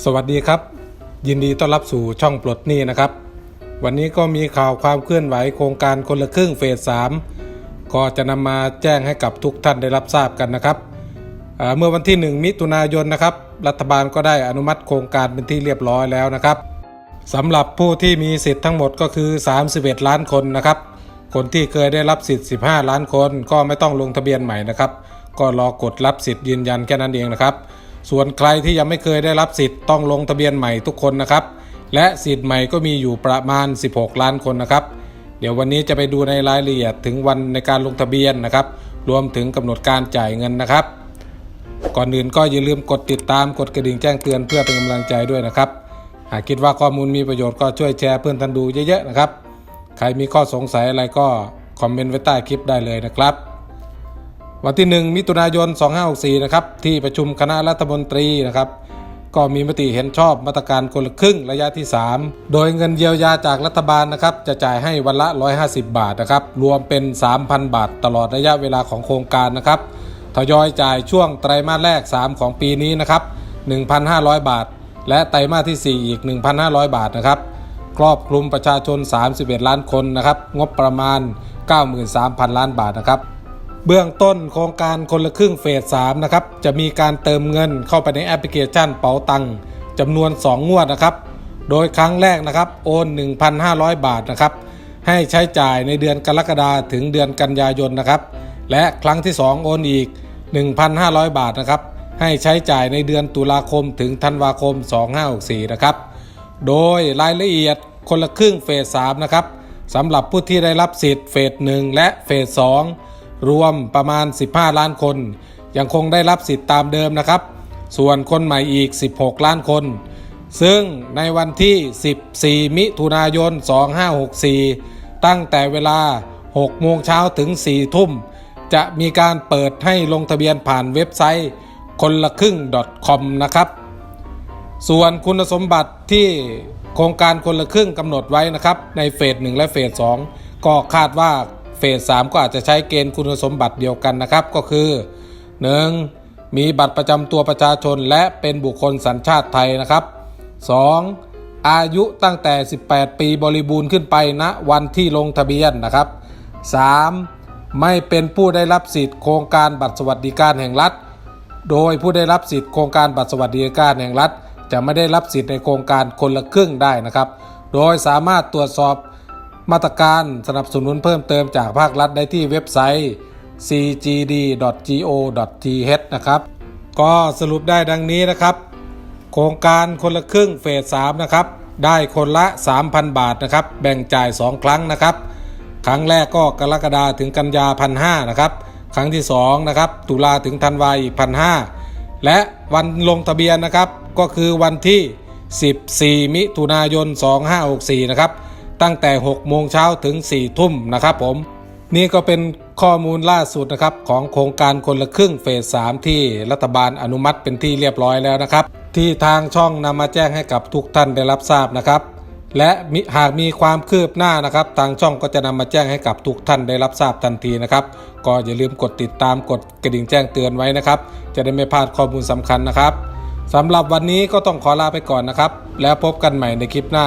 สวัสดีครับ ยินดีต้อนรับสู่ช่องปลดหนี้นะครับ วันนี้ก็มีข่าวความเคลื่อนไหวโครงการคนละครึ่งเฟส 3 ก็จะนำมาแจ้งให้กับทุกท่านได้รับทราบกันนะครับ เมื่อวันที่ 1 มิถุนายนนะครับ รัฐบาลก็ได้อนุมัติโครงการเป็นที่เรียบร้อยแล้วนะครับสำหรับผู้ที่มีสิทธิ์ทั้งหมดก็คือ 31 ล้านคนนะครับ คนที่เคยได้รับสิทธิ์ 15 ล้านคน ก็ไม่ต้องลงทะเบียนใหม่นะครับ ก็รอกดรับสิทธิ์ยืนยันแค่นั้นเองนะครับ ส่วนใครที่ยังไม่เคยได้รับสิทธิ์ต้องลงทะเบียนใหม่ทุกคนนะครับ และสิทธิ์ใหม่ก็มีอยู่ประมาณ 16 ล้านคนนะครับ เดี๋ยววันนี้จะไปดูในรายละเอียดถึงวันในการลงทะเบียนนะครับ รวมถึงกำหนดการจ่ายเงินนะครับ ก่อนอื่นก็อย่าลืมกดติดตามกดกระดิ่งแจ้งเตือนเพื่อเป็นกำลังใจด้วยนะครับ หากคิดว่าข้อมูลมีประโยชน์ก็ช่วยแชร์เพื่อนท่านดูเยอะๆนะครับ ใครมีข้อสงสัยอะไรก็คอมเมนต์ไว้ใต้คลิปได้เลยนะครับ วันที่ 1 มิถุนายน 2564 นะครับ ที่ประชุมคณะรัฐมนตรีนะครับ ก็มีมติเห็นชอบมาตรการคนละครึ่งระยะที่ 3 โดยเงินเยียวยาจากรัฐบาลนะครับ จะจ่ายให้วันละ 150 บาทนะครับ รวมเป็น 3,000 บาท ตลอดระยะเวลาของโครงการนะครับ ทยอยจ่ายช่วงไตรมาสแรก 3 ของปีนี้นะครับ 1,500 บาท และไตรมาสที่ 4 อีก 1,500 บาทนะครับ ครอบคลุมประชาชน 31 ล้านคนนะครับ งบประมาณ 93,000 ล้านบาทนะครับ เบื้องต้นโครงการคนละครึ่งเฟส3นะครับ จะมีการเติมเงินเข้าไปในแอปพลิเคชันเป๋าตังค์จำนวน 2 งวดนะครับ โดยครั้งแรกนะครับ โอน 1,500 บาทนะครับ ให้ใช้จ่ายในเดือนกรกฎาคมถึงเดือนกันยายนนะครับ และครั้งที่ 2 โอนอีก 1,500 บาทนะครับ ให้ใช้จ่ายในเดือนตุลาคมถึงธันวาคม 2564 นะครับ โดยรายละเอียดคนละครึ่งเฟส3นะครับสำหรับผู้ที่ได้รับสิทธิ์เฟส1และเฟส2 รวมประมาณ 15 ล้านคน ยังคงได้รับสิทธิ์ตามเดิมนะครับ ส่วนคนใหม่อีก 16 ล้านคน ซึ่งในวันที่ 14 มิถุนายน 2564 ตั้งแต่เวลา 6 โมงเช้าถึง 4 ทุ่ม จะมีการเปิดให้ลงทะเบียนผ่านเว็บไซต์คนละครึ่ง .com นะครับ ส่วนคุณสมบัติที่โครงการคนละครึ่งกำหนดไว้นะครับ ในเฟส 1 และเฟส 2 ก็คาดว่า เฟส3ก็อาจจะใช้เกณฑ์คุณสมบัติเดียวกันนะครับก็คือ 1. มีบัตรประจำตัวประชาชนและเป็นบุคคลสัญชาติไทยนะครับ 2. อายุตั้งแต่ 18 ปีบริบูรณ์ขึ้นไปณวันที่ลงทะเบียนนะครับ 3. ไม่เป็นผู้ได้รับสิทธิ์โครงการบัตรสวัสดิการแห่งรัฐ โดยผู้ได้รับสิทธิ์โครงการบัตรสวัสดิการแห่งรัฐ จะไม่ได้รับสิทธิ์ในโครงการคนละครึ่งได้นะครับ โดยสามารถตรวจสอบ มาตรการสนับสนุนเพิ่มเติมจากภาครัฐได้ที่เว็บไซต์ cgd.go.th นะครับ ก็สรุปได้ดังนี้นะครับ โครงการคนละครึ่งเฟส3นะครับ ได้คนละ 3,000 บาทนะครับ แบ่งจ่าย 2 ครั้งนะครับ ครั้งแรกก็กรกฎาถึงกันยาพันห้านะครับ ครั้งที่2นะครับ ตุลาถึงธันวาอีกพันห้าและวันลงทะเบียนนะครับ ก็คือวันที่ 14 มิถุนายน 2564 นะครับ ตั้งแต่ 6 โมงเช้าถึง 4 ทุ่มนะครับผม นี่ก็เป็นข้อมูลล่าสุดนะครับของโครงการคนละครึ่งเฟส 3 ที่รัฐบาลอนุมัติเป็นที่เรียบร้อยแล้วนะครับ ที่ทางช่องนำมาแจ้งให้กับทุกท่านได้รับทราบนะครับ และหากมีความคืบหน้านะครับ ทางช่องก็จะนำมาแจ้งให้กับทุกท่านได้รับทราบทันทีนะครับ ก็อย่าลืมกดติดตามกดกระดิ่งแจ้งเตือนไว้นะครับ จะได้ไม่พลาดข้อมูลสำคัญนะครับสำหรับวันนี้ก็ต้องขอลาไปก่อนนะครับ แล้วพบกันใหม่ในคลิปหน้า